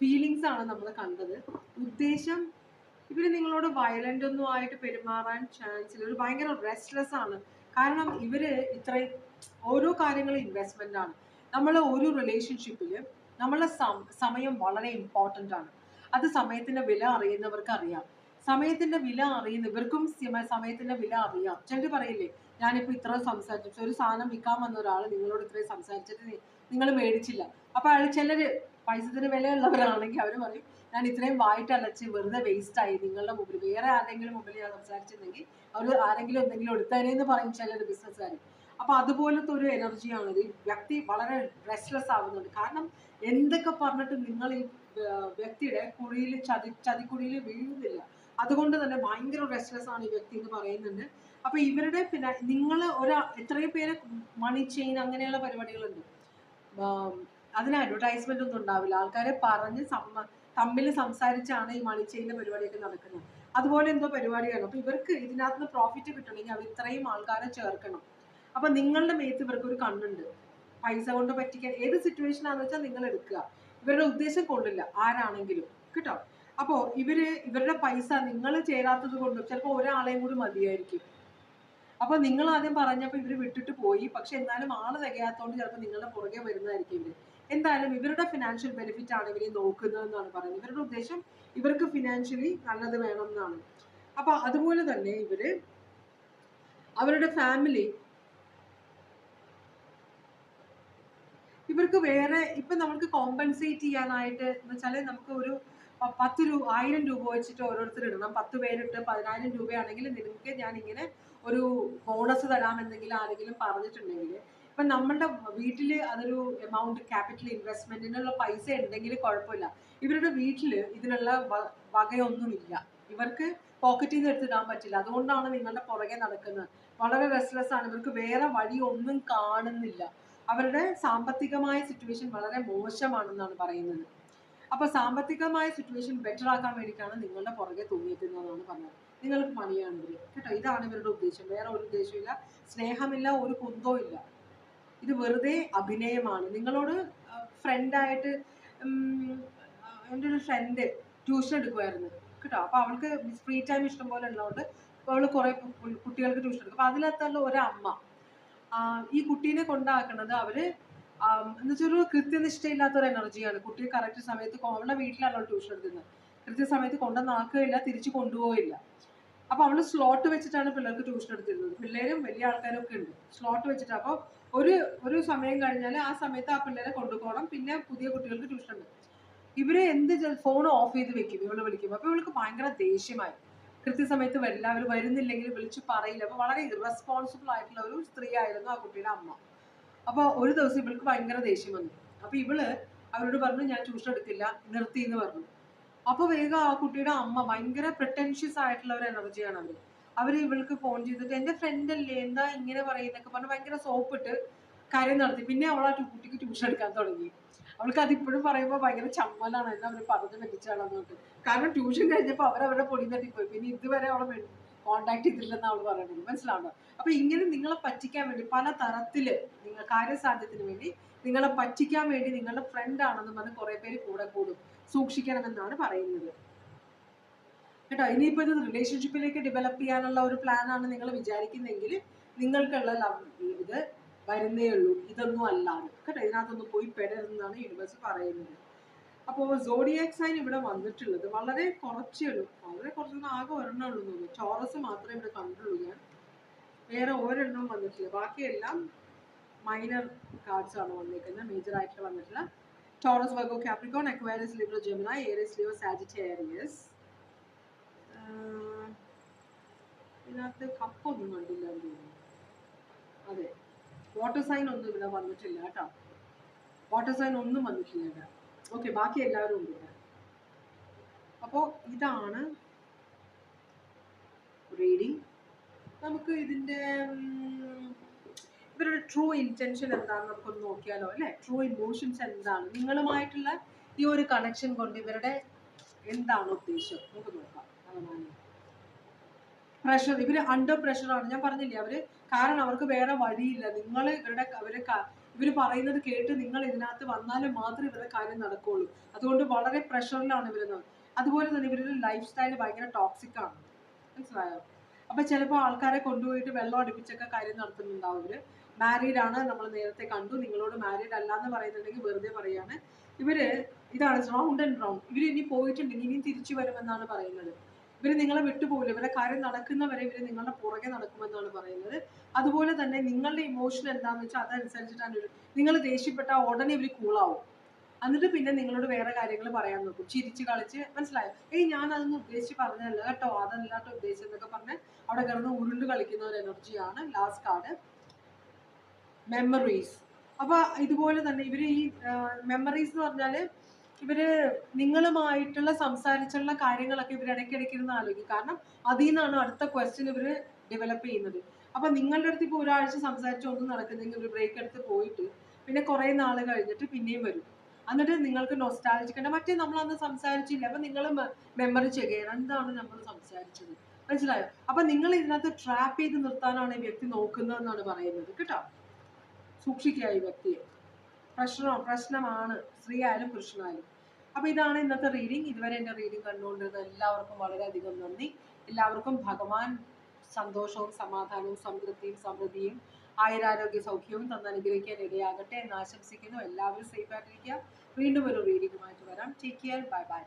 ഫീലിങ്സ് ആണ് നമ്മൾ കണ്ടത്. ഉദ്ദേശം ഇവർ നിങ്ങളോട് വയലന്റ് ഒന്നും ആയിട്ട് പെരുമാറാൻ ചാൻസ് ഇല്ല. ഭയങ്കര റെസ്റ്റ്ലെസ് ആണ്. കാരണം ഇവർ ഇത്രയും ഓരോ കാര്യങ്ങളും ഇൻവെസ്റ്റ്മെന്റ് ആണ്. നമ്മൾ ഒരു റിലേഷൻഷിപ്പിൽ നമ്മളെ സം- സമയം വളരെ ഇമ്പോർട്ടന്റ് ആണ്. അത് സമയത്തിന്റെ വില അറിയുന്നവർക്ക് അറിയാം. സമയത്തിന്റെ വില അറിയുന്ന ഇവർക്കും സമ- സമയത്തിന്റെ വില അറിയാം. ചിലർ പറയില്ലേ ഞാനിപ്പോൾ ഇത്ര സംസാരിച്ചു ഒരു സാധനം വിൽക്കാൻ വന്ന ഒരാൾ നിങ്ങളോട് ഇത്രയും സംസാരിച്ചിട്ട് നിങ്ങൾ മേടിച്ചില്ല. അപ്പോൾ അയാൾ ചിലര് പൈസത്തിന് വിലയുള്ളവരാണെങ്കിൽ അവർ പറയും ഞാൻ ഇത്രയും വായിട്ട് അലച്ച് വെറുതെ വേസ്റ്റ് ആയി. നിങ്ങളുടെ മുമ്പിൽ വേറെ ആരെങ്കിലും മുമ്പിൽ ഞാൻ സംസാരിച്ചിരുന്നെങ്കിൽ അവർ ആരെങ്കിലും എന്തെങ്കിലും എടുത്തേനെന്ന് പറയും ചിലർ ബിസിനസ്സുകാർ അപ്പൊ അതുപോലത്തെ ഒരു എനർജിയാണ് ഈ വ്യക്തി വളരെ റെസ്റ്റ്ലെസ് ആവുന്നുണ്ട്. കാരണം എന്തൊക്കെ പറഞ്ഞിട്ട് നിങ്ങൾ ഈ വ്യ- വ്യക്തിയുടെ കുഴിയിൽ ചതി ചതിക്കുഴിയിൽ വീഴുന്നില്ല. അതുകൊണ്ട് തന്നെ ഭയങ്കര റെസ്റ്റ്ലെസ് ആണ് ഈ വ്യക്തി എന്ന് പറയുന്നുണ്ട്. അപ്പൊ ഇവരുടെ പിന്നെ നിങ്ങൾ ഒരാ എത്രയോ പേര് മണി ചെയിൻ അങ്ങനെയുള്ള പരിപാടികളുണ്ട്. അതിന് അഡ്വർടൈസ്മെന്റ് ഒന്നും ഉണ്ടാവില്ല. ആൾക്കാരെ പറഞ്ഞ് തമ്മിൽ സംസാരിച്ചാണ് ഈ മണി ചെയിന്റെ പരിപാടിയൊക്കെ നടക്കുന്നത്. അതുപോലെ എന്തോ പരിപാടിയാണ്. അപ്പൊ ഇവർക്ക് ഇതിനകത്ത് നിന്ന് പ്രോഫിറ്റ് കിട്ടണമെങ്കിൽ അവർ ഇത്രയും ആൾക്കാരെ ചേർക്കണം. അപ്പൊ നിങ്ങളുടെ മേത്ത് ഇവർക്ക് ഒരു കണ്ണുണ്ട്. പൈസ കൊണ്ട് പറ്റിക്കാൻ ഏത് സിറ്റുവേഷൻ ആണെന്ന് വെച്ചാൽ നിങ്ങൾ എടുക്കുക. ഇവരുടെ ഉദ്ദേശം കൊള്ളില്ല. ആരാണെങ്കിലും. കേട്ടോ? അപ്പോ ഇവർ ഇവരുടെ പൈസ നിങ്ങൾ ചേരാത്തത് കൊണ്ടും ചിലപ്പോൾ ഒരാളെയും കൂടി മതിയായിരിക്കും. അപ്പൊ നിങ്ങൾ ആദ്യം പറഞ്ഞപ്പോൾ ഇവർ വിട്ടിട്ട് പോയി. പക്ഷെ എന്നാലും ആൾ തികയാത്തോണ്ട് ചിലപ്പോൾ നിങ്ങളുടെ പുറകെ വരുന്നതായിരിക്കും ഇവർ. എന്തായാലും ഇവരുടെ ഫിനാൻഷ്യൽ ബെനിഫിറ്റ് ആണ് ഇവരെ നോക്കുന്നതെന്നാണ് പറയുന്നത്. ഇവരുടെ ഉദ്ദേശം ഇവർക്ക് ഫിനാൻഷ്യലി നല്ലത് വേണം എന്നാണ്. അപ്പൊ അതുപോലെ തന്നെ ഇവർ അവരുടെ ഫാമിലി ഇവർക്ക് വേറെ ഇപ്പൊ നമുക്ക് കോമ്പൻസേറ്റ് ചെയ്യാനായിട്ട് എന്ന് വെച്ചാൽ നമുക്ക് ഒരു പത്ത് രൂപ ആയിരം രൂപ വെച്ചിട്ട് ഓരോരുത്തർ ഇടണം. പത്ത് പേരിട്ട് പതിനായിരം രൂപയാണെങ്കിൽ നിങ്ങൾക്ക് ഞാൻ ഇങ്ങനെ ഒരു ബോണസ് തരാം എന്തെങ്കിലും ആരെങ്കിലും പറഞ്ഞിട്ടുണ്ടെങ്കിൽ. ഇപ്പൊ നമ്മളുടെ വീട്ടിൽ അതൊരു എമൗണ്ട് ക്യാപിറ്റൽ ഇൻവെസ്റ്റ്മെന്റിനുള്ള പൈസ ഉണ്ടെങ്കിൽ കുഴപ്പമില്ല. ഇവരുടെ വീട്ടിൽ ഇതിനുള്ള വകയൊന്നുമില്ല. ഇവർക്ക് പോക്കറ്റിൽ നിന്ന് എടുത്തിടാൻ പറ്റില്ല. അതുകൊണ്ടാണ് നിങ്ങളുടെ പുറകെ നടക്കുന്നത്. വളരെ റെസ്ലെസ് ആണ്. ഇവർക്ക് വേറെ വഴി ഒന്നും കാണുന്നില്ല. അവരുടെ സാമ്പത്തികമായ സിറ്റുവേഷൻ വളരെ മോശമാണെന്നാണ് പറയുന്നത്. അപ്പൊ സാമ്പത്തികമായ സിറ്റുവേഷൻ ബെറ്റർ ആക്കാൻ വേണ്ടിയിട്ടാണ് നിങ്ങളുടെ പുറകെ തൂങ്ങിയെത്തുന്നതെന്നാണ് പറഞ്ഞത്. നിങ്ങൾക്ക് പണിയാണ് കേട്ടോ? ഇതാണ് ഇവരുടെ ഉദ്ദേശം. വേറെ ഒരു ഉദ്ദേശമില്ല സ്നേഹമില്ല ഒരു കുന്തവും ഇല്ല ഇത് വെറുതെ അഭിനയമാണ്. നിങ്ങളോട് ഫ്രണ്ടായിട്ട് എന്റെ ഒരു ഫ്രണ്ട് ട്യൂഷൻ എടുക്കുമായിരുന്നു. കേട്ടോ? അപ്പൊ അവൾക്ക് ഫ്രീ ടൈം ഇഷ്ടം പോലെ ഉള്ളതുകൊണ്ട് അവൾ കുറെ കുട്ടികൾക്ക് ട്യൂഷൻ എടുക്കും. അപ്പൊ അതിനകത്തുള്ള ഒരമ്മ ഈ കുട്ടീനെ കൊണ്ടാക്കുന്നത് അവർ എന്നുവെച്ചൊരു കൃത്യനിഷ്ഠയില്ലാത്ത ഒരു എനർജിയാണ്. കുട്ടിയെ കറക്റ്റ് സമയത്ത് അവളുടെ വീട്ടിലാണ് ട്യൂഷൻ എടുക്കുന്നത്. കൃത്യസമയത്ത് കൊണ്ടുവന്നാക്കുകയില്ല തിരിച്ചു കൊണ്ടുപോയില്ല അപ്പൊ അവൾ സ്ലോട്ട് വെച്ചിട്ടാണ് പിള്ളേർക്ക് ട്യൂഷൻ എടുത്തിരുന്നത്. പിള്ളേരും വലിയ ആൾക്കാരും ഒക്കെ ഉണ്ട്. സ്ലോട്ട് വെച്ചിട്ട് അപ്പൊ ഒരു ഒരു സമയം കഴിഞ്ഞാൽ ആ സമയത്ത് ആ പിള്ളേരെ കൊണ്ടുപോകണം. പിന്നെ പുതിയ കുട്ടികൾക്ക് ട്യൂഷൻ ഉണ്ട്. ഇവർ എന്ത് ഫോൺ ഓഫ് ചെയ്ത് വെക്കും ഇവൾ വിളിക്കും അപ്പൊ ഇവൾക്ക് ഭയങ്കര ദേഷ്യമായി. കൃത്യസമയത്ത് വരില്ല അവർ വരുന്നില്ലെങ്കിൽ വിളിച്ച് പറയില്ല. അപ്പൊ വളരെ ഇറസ്പോൺസിബിൾ ആയിട്ടുള്ള ഒരു സ്ത്രീ ആയിരുന്നു ആ കുട്ടിയുടെ അമ്മ. അപ്പൊ ഒരു ദിവസം ഇവൾക്ക് ഭയങ്കര ദേഷ്യം വന്നു. അപ്പൊ ഇവൾ അവരോട് പറഞ്ഞു ഞാൻ ട്യൂഷൻ എടുക്കില്ല നിർത്തി എന്ന് പറഞ്ഞു. അപ്പൊ വേഗം ആ കുട്ടിയുടെ അമ്മ ഭയങ്കര പ്രിട്ടൻഷ്യസ് ആയിട്ടുള്ള ഒരു എനർജിയാണ് അവർ. അവർ ഇവൾക്ക് ഫോൺ ചെയ്തിട്ട് എന്റെ ഫ്രണ്ട് അല്ലേ എന്താ ഇങ്ങനെ പറയുന്നൊക്കെ പറഞ്ഞ് ഭയങ്കര സോപ്പിട്ട് കാര്യം നടത്തി. പിന്നെ അവൾ ആ കുട്ടിക്ക് ട്യൂഷൻ എടുക്കാൻ തുടങ്ങി. അവൾക്ക് അതിപ്പോഴും പറയുമ്പോൾ ഭയങ്കര ചമ്മലാണ് എന്നെ അവർ പറഞ്ഞു പറ്റിച്ചാണെന്ന് പറഞ്ഞിട്ട്. കാരണം ട്യൂഷൻ കഴിഞ്ഞപ്പോൾ അവർ അവരുടെ പൊടി തട്ടിപ്പോയി. പിന്നെ ഇതുവരെ അവൾ കോണ്ടാക്ട് ചെയ്തില്ലെന്ന് അവൾ പറയുന്നത് മനസ്സിലാണോ അപ്പൊ ഇങ്ങനെ നിങ്ങളെ പറ്റിക്കാൻ വേണ്ടി പല തരത്തിൽ നിങ്ങൾ കാര്യസാധ്യത്തിന് വേണ്ടി നിങ്ങളെ പറ്റിക്കാൻ വേണ്ടി നിങ്ങളുടെ ഫ്രണ്ട് ആണെന്ന് പറഞ്ഞ് കുറെ പേര് കൂടെ കൂടും. സൂക്ഷിക്കണമെന്നാണ് പറയുന്നത്. കേട്ടോ? ഇനിയിപ്പോൾ ഇത് റിലേഷൻഷിപ്പിലേക്ക് ഡെവലപ്പ് ചെയ്യാനുള്ള ഒരു പ്ലാൻ ആണ് നിങ്ങൾ വിചാരിക്കുന്നെങ്കിൽ നിങ്ങൾക്കുള്ള ലവ് ഇത് വരുന്നേ ഉള്ളൂ. ഇതൊന്നും അല്ലാതെ കേട്ടോ? ഇതിനകത്തൊന്നും പോയി പെടരുതെന്നാണ് യൂണിവേഴ്സ് പറയുന്നത്. അപ്പോൾ സോഡിയാക് സൈൻ ഇവിടെ വന്നിട്ടുള്ളത് വളരെ കുറച്ചേ ഉള്ളൂ. വളരെ കുറച്ചൊന്നും ആകെ ഒരെണ്ണം ഉള്ളൂ ചോറസ് മാത്രമേ ഇവിടെ കണ്ടുള്ളൂ ഞാൻ. വേറെ ഒരെണ്ണം വന്നിട്ടില്ല. ബാക്കിയെല്ലാം മൈനർ കാർഡ്സ് ആണ് വന്നിരിക്കുന്നത്. മേജർ ആയിട്ട് വന്നിട്ടില്ല. Taurus Virgo Capricorn Aquarius Libra Gemini Aries Leo Sagittarius ഇതിനകത്ത് കപ്പൊന്നും കണ്ടില്ല അതെ. വാട്ടർ സൈൻ ഒന്നും ഇവിടെ വന്നിട്ടില്ല കേട്ടോ. വാട്ടർ സൈൻ ഒന്നും വന്നിട്ടില്ല ഇവിടെ. ഓക്കെ ബാക്കി എല്ലാവരും ഉണ്ട് ഇവിടെ. അപ്പോൾ ഇതാണ് റീഡിങ് നമുക്ക് ഇതിന്റെ ഇവരുടെ ട്രൂ ഇന്റൻഷൻ എന്താണെന്ന് നമുക്കൊന്ന് നോക്കിയാലോ അല്ലേ? ട്രൂ ഇമോഷൻസ് എന്താണ്? നിങ്ങളുമായിട്ടുള്ള ഈ ഒരു കണക്ഷൻ കൊണ്ട് ഇവരുടെ എന്താണ് ഉദ്ദേശം? നമുക്ക് നോക്കാം. പ്രഷർ ഇവർ അണ്ടർ പ്രഷറാണ് ഞാൻ പറഞ്ഞില്ലേ അവർ കാരണം അവർക്ക് വേറെ വഴിയില്ല. നിങ്ങൾ ഇവരുടെ ഇവർ ക- ഇവർ പറയുന്നത് കേട്ട് നിങ്ങൾ ഇതിനകത്ത് വന്നാൽ മാത്രമേ ഇവരുടെ കാര്യം നടക്കുള്ളൂ. അതുകൊണ്ട് വളരെ പ്രഷറിലാണ് ഇവർ ന- അതുപോലെ തന്നെ ഇവരുടെ ലൈഫ് സ്റ്റൈൽ ഭയങ്കര ടോക്സിക് ആണ്. മനസ്സിലായോ? അപ്പൊ ചിലപ്പോൾ ആൾക്കാരെ കൊണ്ടുപോയിട്ട് വെള്ളം അടുപ്പിച്ചൊക്കെ കാര്യം നടത്തുന്നുണ്ടാവും ഇവർ. മാരീഡ് ആണ് നമ്മൾ നേരത്തെ കണ്ടു. നിങ്ങളോട് മാരീഡ് അല്ല എന്ന് പറയുന്നുണ്ടെങ്കിൽ വെറുതെ പറയാണ്. ഇവർ ഇതാണ് റൗണ്ട് ആൻഡ് റൗണ്ട് ഇവർ ഇനി പോയിട്ടുണ്ടെങ്കിൽ ഇനിയും തിരിച്ചു വരുമെന്നാണ് പറയുന്നത്. ഇവർ നിങ്ങളെ വിട്ടുപോകില്ല. ഇവരുടെ കാര്യം നടക്കുന്നവരെ ഇവർ നിങ്ങളുടെ പുറകെ നടക്കുമെന്നാണ് പറയുന്നത്. അതുപോലെ തന്നെ നിങ്ങളുടെ ഇമോഷൻ എന്താണെന്ന് വെച്ചാൽ അതനുസരിച്ചിട്ടാണ് നിങ്ങൾ ദേഷ്യപ്പെട്ട ഉടനെ ഇവർ കൂളാവും എന്നിട്ട് പിന്നെ നിങ്ങളോട് വേറെ കാര്യങ്ങൾ പറയാൻ നോക്കും. ചിരിച്ച് കളിച്ച് മനസ്സിലായോ? ഏയ് ഞാൻ അതൊന്നും ഉദ്ദേശിച്ച് പറഞ്ഞതല്ല കേട്ടോ. അതല്ലാട്ടോ ഉദ്ദേശിച്ചത് എന്നൊക്കെ പറഞ്ഞ് അവിടെ കിടന്ന് ഉരുണ്ട് കളിക്കുന്ന ഒരു എനർജിയാണ് ലാസ്റ്റ് കാർഡ് മെമ്മറീസ് അപ്പൊ ഇതുപോലെ തന്നെ ഇവർ ഈ മെമ്മറീസ് എന്ന് പറഞ്ഞാൽ ഇവർ നിങ്ങളുമായിട്ടുള്ള സംസാരിച്ചുള്ള കാര്യങ്ങളൊക്കെ ഇവർ ഇടയ്ക്കിടയ്ക്ക് ഇരുന്ന് ആലോചിക്കും. കാരണം അതിൽ നിന്നാണ് അടുത്ത ക്വസ്റ്റ്യൻ ഇവർ ഡെവലപ്പ് ചെയ്യുന്നത്. അപ്പൊ നിങ്ങളുടെ അടുത്ത് ഇപ്പോൾ ഒരാഴ്ച സംസാരിച്ച് ഒന്നും നടക്കുന്നെങ്കിൽ ഒരു ബ്രേക്ക് എടുത്ത് പോയിട്ട് പിന്നെ കുറെ നാൾ കഴിഞ്ഞിട്ട് പിന്നെയും വരും. എന്നിട്ട് നിങ്ങൾക്ക് നൊസ്റ്റാലജിക്കണ്ട മറ്റേ നമ്മൾ അന്ന് സംസാരിച്ചില്ല. അപ്പൊ നിങ്ങൾ മെമ്മറി ചെയ്യണം. എന്താണ് നമ്മൾ സംസാരിച്ചത്? മനസ്സിലായോ? അപ്പൊ നിങ്ങൾ ഇതിനകത്ത് ട്രാപ്പ് ചെയ്ത് നിർത്താനാണ് ഈ വ്യക്തി നോക്കുന്നതെന്നാണ് പറയുന്നത്. കേട്ടോ? സൂക്ഷിക്കുക ഈ വ്യക്തിയെ. പ്രശ്നം പ്രശ്നമാണ്. സ്ത്രീ ആയാലും പുരുഷനായാലും. അപ്പൊ ഇതാണ് ഇന്നത്തെ റീഡിംഗ് ഇതുവരെ എന്റെ റീഡിംഗ് കണ്ടുകൊണ്ടിരുന്ന എല്ലാവർക്കും വളരെയധികം നന്ദി. എല്ലാവർക്കും ഭഗവാൻ സന്തോഷവും സമാധാനവും സംതൃപ്തിയും സമൃദ്ധിയും ആയുരാരോഗ്യ സൗഖ്യവും തന്ന് അനുഗ്രഹിക്കാൻ ഇടയാകട്ടെ എന്ന് ആശംസിക്കുന്നു. എല്ലാവരും സേഫ് ആയിട്ടിരിക്കുക. വീണ്ടും ഒരു റീഡിംഗുമായിട്ട് വരാം. Take care bye bye